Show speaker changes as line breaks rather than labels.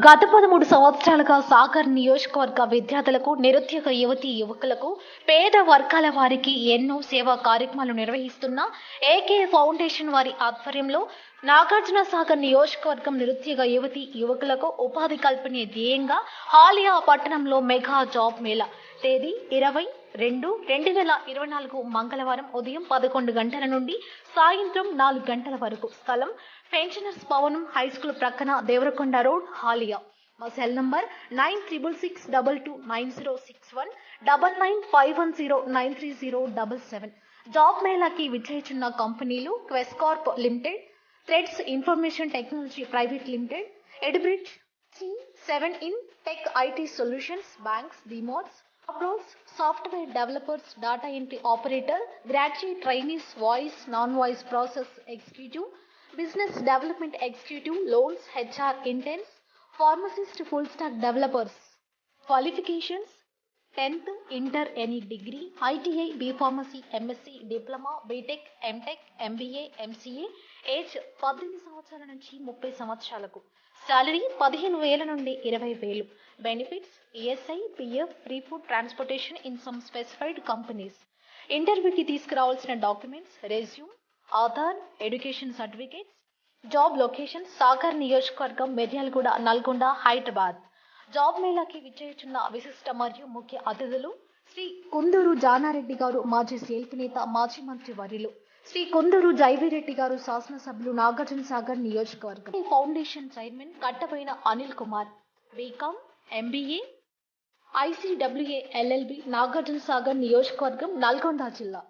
గత పదమూడు సంవత్సరాలుగా సాగర్ నియోజకవర్గ విద్యార్థులకు నిరుద్యోగ యువతి యువకులకు పేద వర్గాల వారికి ఎన్నో సేవా కార్యక్రమాలు నిర్వహిస్తున్న ఏకే ఫౌండేషన్ వారి ఆధ్వర్యంలో నాగార్జున సాగర్ నియోజకవర్గం నిరుద్యోగ యువతి యువకులకు ఉపాధి కల్పనే ధ్యేయంగా హాలియా పట్టణంలో మెగా జాబ్ మేళా తేదీ ఇరవై రెండు రెండు వేల ఇరవై నాలుగు మంగళవారం ఉదయం పదకొండు గంటల నుండి సాయంత్రం నాలుగు గంటల వరకు స్థలం పెన్షనర్స్ భవనం హై స్కూల్ ప్రక్కన దేవరకొండ రోడ్ హాలియా. మా cell number nine triple six double two nine zero six one double nine five one zero nine three zero double seven. Job మేళాకి విచ్చేస్తున్న కంపెనీలు Quess Corp limited threads information technology private limited Edbridge seven in tech IT solutions banks డిమోట్స్ roles software developers, data entry operator, graduate trainees, voice, non-voice process executive, business development executive, loans, HR interns, pharmacist, full stack developers. Qualifications tenth inter any degree ITI B Pharmacy MSc diploma BTech MTech MBA MCA age పద్దెనిమిది సంవత్సరాల నుంచి ముప్పై సంవత్సరాలకు. Salary పదిహేను వేల నుండి ఇరవై వేలు. Benefits ESI PF free food transportation in some specified companies. ఇంటర్వ్యూకి తీసుకురావాల్సిన documents resume Aadhaar education certificates job location Sagar నియోజకవర్గం మిర్యాలగూడ నల్గొండ హైదరాబాద్. జాబ్ మేళాకి విచ్చేస్తున్న విశిష్ట మరియు ముఖ్య అతిథులు శ్రీ కుందూరు జానారెడ్డి గారు మాజీ శిల్పి నేత మాజీ మంత్రి వర్యులు. శ్రీ కుందూరు జైవిరెడ్డి గారు శాసనసభ్యులు నాగార్జున సాగర్ నియోజకవర్గం. Foundation chairman Kattaboina Anil Kumar. BCom MBA ICWA LLB Nagarjuna Sagar నియోజకవర్గం నల్గొండ జిల్లా.